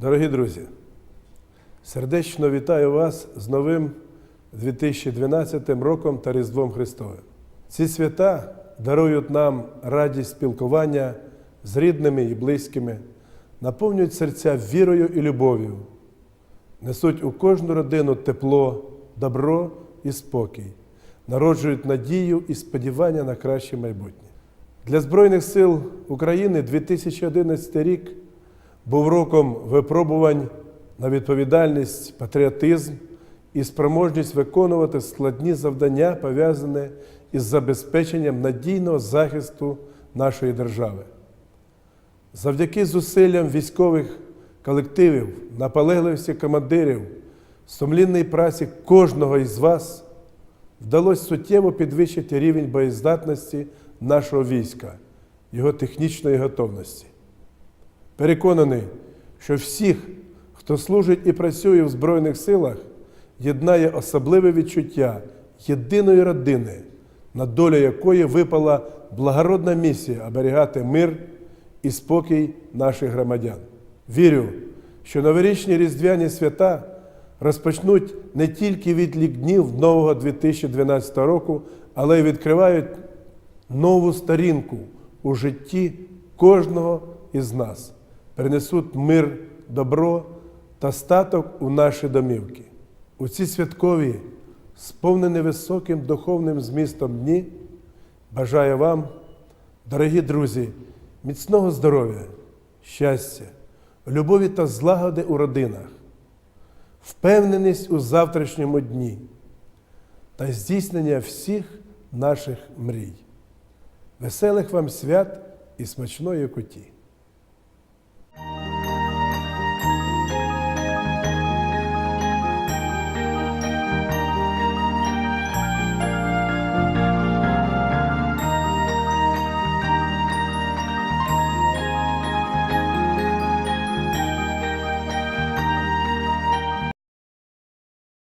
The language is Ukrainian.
Дорогі друзі, сердечно вітаю вас з новим 2012 роком та Різдвом Христовим. Ці свята дарують нам радість спілкування з рідними і близькими, наповнюють серця вірою і любов'ю, несуть у кожну родину тепло, добро і спокій, народжують надію і сподівання на краще майбутнє. Для Збройних сил України 2011 рік був роком випробувань на відповідальність, патріотизм і спроможність виконувати складні завдання, пов'язані із забезпеченням надійного захисту нашої держави. Завдяки зусиллям військових колективів, наполегливості командирів, сумлінній праці кожного із вас вдалося суттєво підвищити рівень боєздатності нашого війська, його технічної готовності. Переконаний, що всіх, хто служить і працює в Збройних силах, єднає особливе відчуття єдиної родини, на долю якої випала благородна місія оберігати мир і спокій наших громадян. Вірю, що новорічні різдвяні свята розпочнуть не тільки відлік днів нового 2012 року, але й відкривають нову сторінку у житті кожного із нас, принесуть мир, добро та статок у наші домівки. У ці святкові, сповнені високим духовним змістом дні, бажаю вам, дорогі друзі, міцного здоров'я, щастя, любові та злагоди у родинах, впевненість у завтрашньому дні та здійснення всіх наших мрій. Веселих вам свят і смачної куті!